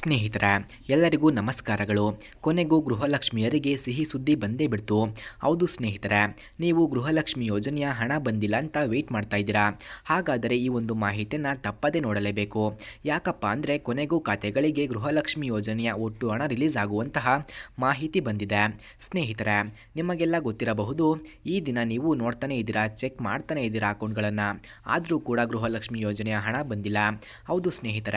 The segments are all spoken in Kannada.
ಸ್ನೇಹಿತರೆ, ಎಲ್ಲರಿಗೂ ನಮಸ್ಕಾರಗಳು. ಕೊನೆಗೂ ಗೃಹಲಕ್ಷ್ಮಿಯರಿಗೆ ಸಿಹಿ ಸುದ್ದಿ ಬಂದೇ ಬಿಡ್ತು. ಹೌದು ಸ್ನೇಹಿತರ, ನೀವು ಗೃಹಲಕ್ಷ್ಮಿ ಯೋಜನೆಯ ಹಣ ಬಂದಿಲ್ಲ ಅಂತ ವೆಯ್ಟ್ ಮಾಡ್ತಾ ಇದ್ದೀರಾ? ಹಾಗಾದರೆ ಈ ಒಂದು ಮಾಹಿತಿಯನ್ನು ತಪ್ಪದೇ ನೋಡಲೇಬೇಕು. ಯಾಕಪ್ಪ ಅಂದರೆ ಕೊನೆಗೂ ಖಾತೆಗಳಿಗೆ ಗೃಹಲಕ್ಷ್ಮಿ ಯೋಜನೆಯ ಒಟ್ಟು ಹಣ ರಿಲೀಸ್ ಆಗುವಂತಹ ಮಾಹಿತಿ ಬಂದಿದೆ. ಸ್ನೇಹಿತರ, ನಿಮಗೆಲ್ಲ ಗೊತ್ತಿರಬಹುದು, ಈ ದಿನ ನೀವು ನೋಡ್ತಾನೆ ಇದ್ದೀರಾ ಚೆಕ್ ಮಾಡ್ತಾನೆ ಇದ್ದೀರಾ ಅಕೌಂಟ್ಗಳನ್ನು. ಆದರೂ ಕೂಡ ಗೃಹಲಕ್ಷ್ಮಿ ಯೋಜನೆಯ ಹಣ ಬಂದಿಲ್ಲ. ಹೌದು ಸ್ನೇಹಿತರ,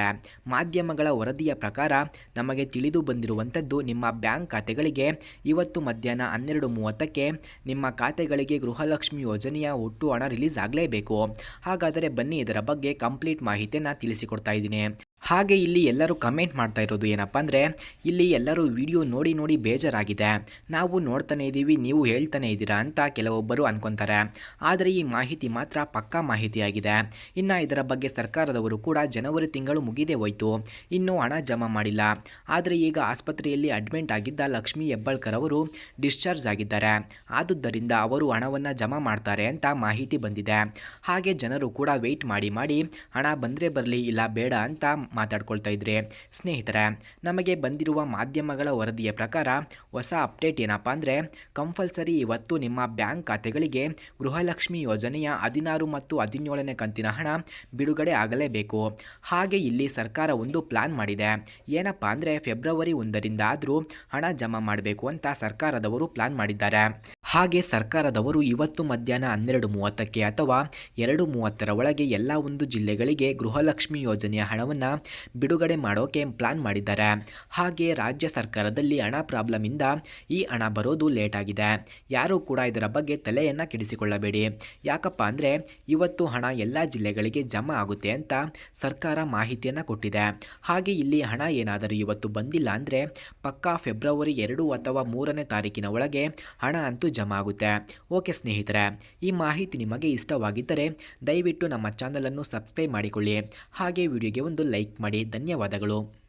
ಮಾಧ್ಯಮಗಳ ವರದಿಯ ಪ್ರಕಾರ ನಮಗೆ ತಿಳಿದು ಬಂದಿರುವಂಥದ್ದು ನಿಮ್ಮ ಬ್ಯಾಂಕ್ ಖಾತೆಗಳಿಗೆ ಇವತ್ತು ಮಧ್ಯಾಹ್ನ ಹನ್ನೆರಡು ಮೂವತ್ತಕ್ಕೆ ನಿಮ್ಮ ಖಾತೆಗಳಿಗೆ ಗೃಹಲಕ್ಷ್ಮಿ ಯೋಜನೆಯ ಒಟ್ಟು ಹಣ ರಿಲೀಸ್ ಆಗಲೇಬೇಕು. ಹಾಗಾದರೆ ಬನ್ನಿ ಇದರ ಬಗ್ಗೆ ಕಂಪ್ಲೀಟ್ ಮಾಹಿತಿಯನ್ನು ತಿಳಿಸಿಕೊಡ್ತಾ ಇದ್ದೀನಿ. ಹಾಗೆ ಇಲ್ಲಿ ಎಲ್ಲರೂ ಕಮೆಂಟ್ ಮಾಡ್ತಾ ಇರೋದು ಏನಪ್ಪ ಅಂದರೆ, ಇಲ್ಲಿ ಎಲ್ಲರೂ ವಿಡಿಯೋ ನೋಡಿ ನೋಡಿ ಬೇಜಾರಾಗಿದೆ. ನಾವು ನೋಡ್ತಾನೆ ಇದ್ದೀವಿ, ನೀವು ಹೇಳ್ತಾನೆ ಇದ್ದೀರಾ ಅಂತ ಕೆಲವೊಬ್ಬರು ಅನ್ಕೊತಾರೆ. ಆದರೆ ಈ ಮಾಹಿತಿ ಮಾತ್ರ ಪಕ್ಕಾ ಮಾಹಿತಿಯಾಗಿದೆ ಇನ್ನು ಇದರ ಬಗ್ಗೆ ಸರ್ಕಾರದವರು ಕೂಡ ಜನವರಿ ತಿಂಗಳು ಮುಗಿದೇ ಹೋಯಿತು. ಇನ್ನೂ ಹಣ ಜಮಾ ಮಾಡಿಲ್ಲ. ಆದರೆ ಈಗ ಆಸ್ಪತ್ರೆಯಲ್ಲಿ ಅಡ್ಮಿಂಟ್ ಆಗಿದ್ದ ಲಕ್ಷ್ಮೀ ಹೆಬ್ಬಾಳ್ಕರ್ ಅವರು ಡಿಸ್ಚಾರ್ಜ್ ಆಗಿದ್ದಾರೆ. ಆದುದರಿಂದ ಅವರು ಹಣವನ್ನು ಜಮಾ ಮಾಡ್ತಾರೆ ಅಂತ ಮಾಹಿತಿ ಬಂದಿದೆ. ಹಾಗೆ ಜನರು ಕೂಡ ವೆಯ್ಟ್ ಮಾಡಿ ಮಾಡಿ ಹಣ ಬಂದರೆ ಬರಲಿ ಇಲ್ಲ ಬೇಡ ಅಂತ ಮಾತಾಡ್ಕೊಳ್ತಾ ಇದ್ರೆ. ಸ್ನೇಹಿತರೆ, ನಮಗೆ ಬಂದಿರುವ ಮಾಧ್ಯಮಗಳ ವರದಿಯ ಪ್ರಕಾರ ಹೊಸ ಅಪ್ಡೇಟ್ ಏನಪ್ಪ ಅಂದರೆ, ಕಂಪಲ್ಸರಿ ಇವತ್ತು ನಿಮ್ಮ ಬ್ಯಾಂಕ್ ಖಾತೆಗಳಿಗೆ ಗೃಹಲಕ್ಷ್ಮಿ ಯೋಜನೆಯ ಹದಿನಾರು ಮತ್ತು ಹದಿನೇಳನೇ ಕಂತಿನ ಹಣ ಬಿಡುಗಡೆ ಆಗಲೇಬೇಕು. ಹಾಗೆ ಇಲ್ಲಿ ಸರ್ಕಾರ ಒಂದು ಪ್ಲಾನ್ ಮಾಡಿದೆ. ಏನಪ್ಪ ಅಂದರೆ, ಫೆಬ್ರವರಿ ಒಂದರಿಂದ ಆದರೂ ಹಣ ಜಮಾ ಮಾಡಬೇಕು ಅಂತ ಸರ್ಕಾರದವರು ಪ್ಲಾನ್ ಮಾಡಿದ್ದಾರೆ. ಹಾಗೆ ಸರ್ಕಾರದವರು ಇವತ್ತು ಮಧ್ಯಾಹ್ನ ಹನ್ನೆರಡು ಮೂವತ್ತಕ್ಕೆ ಅಥವಾ ಎರಡು ಮೂವತ್ತರ ಒಳಗೆ ಎಲ್ಲ ಒಂದು ಜಿಲ್ಲೆಗಳಿಗೆ ಗೃಹಲಕ್ಷ್ಮಿ ಯೋಜನೆಯ ಹಣವನ್ನು ಬಿಡುಗಡೆ ಮಾಡೋಕೆ ಪ್ಲಾನ್ ಮಾಡಿದ್ದಾರೆ. ಹಾಗೆ ರಾಜ್ಯ ಸರ್ಕಾರದಲ್ಲಿ ಹಣ ಪ್ರಾಬ್ಲಮಿಂದ ಈ ಹಣ ಬರೋದು ಲೇಟ್ ಆಗಿದೆ ಯಾರೂ ಕೂಡ ಇದರ ಬಗ್ಗೆ ತಲೆಯನ್ನು ಕೆಡಿಸಿಕೊಳ್ಳಬೇಡಿ. ಯಾಕಪ್ಪ ಅಂದರೆ ಇವತ್ತು ಹಣ ಎಲ್ಲ ಜಿಲ್ಲೆಗಳಿಗೆ ಜಮಾ ಆಗುತ್ತೆ ಅಂತ ಸರ್ಕಾರ ಮಾಹಿತಿಯನ್ನು ಕೊಟ್ಟಿದೆ. ಹಾಗೆ ಇಲ್ಲಿ ಹಣ ಏನಾದರೂ ಇವತ್ತು ಬಂದಿಲ್ಲ ಅಂದರೆ ಪಕ್ಕಾ ಫೆಬ್ರವರಿ ಎರಡು ಅಥವಾ ಮೂರನೇ ತಾರೀಕಿನ ಒಳಗೆ ಹಣ ಅಂತೂ ಜಮಾ ಆಗುತ್ತೆ ಓಕೆ ಸ್ನೇಹಿತರೆ, ಈ ಮಾಹಿತಿ ನಿಮಗೆ ಇಷ್ಟವಾಗಿದ್ದರೆ ದಯವಿಟ್ಟು ನಮ್ಮ ಚಾನಲನ್ನು ಸಬ್ಸ್ಕ್ರೈಬ್ ಮಾಡಿಕೊಳ್ಳಿ. ಹಾಗೆ ವಿಡಿಯೋಗೆ ಒಂದು ಲೈಕ್ ಮಾಡಿ. ಧನ್ಯವಾದಗಳು.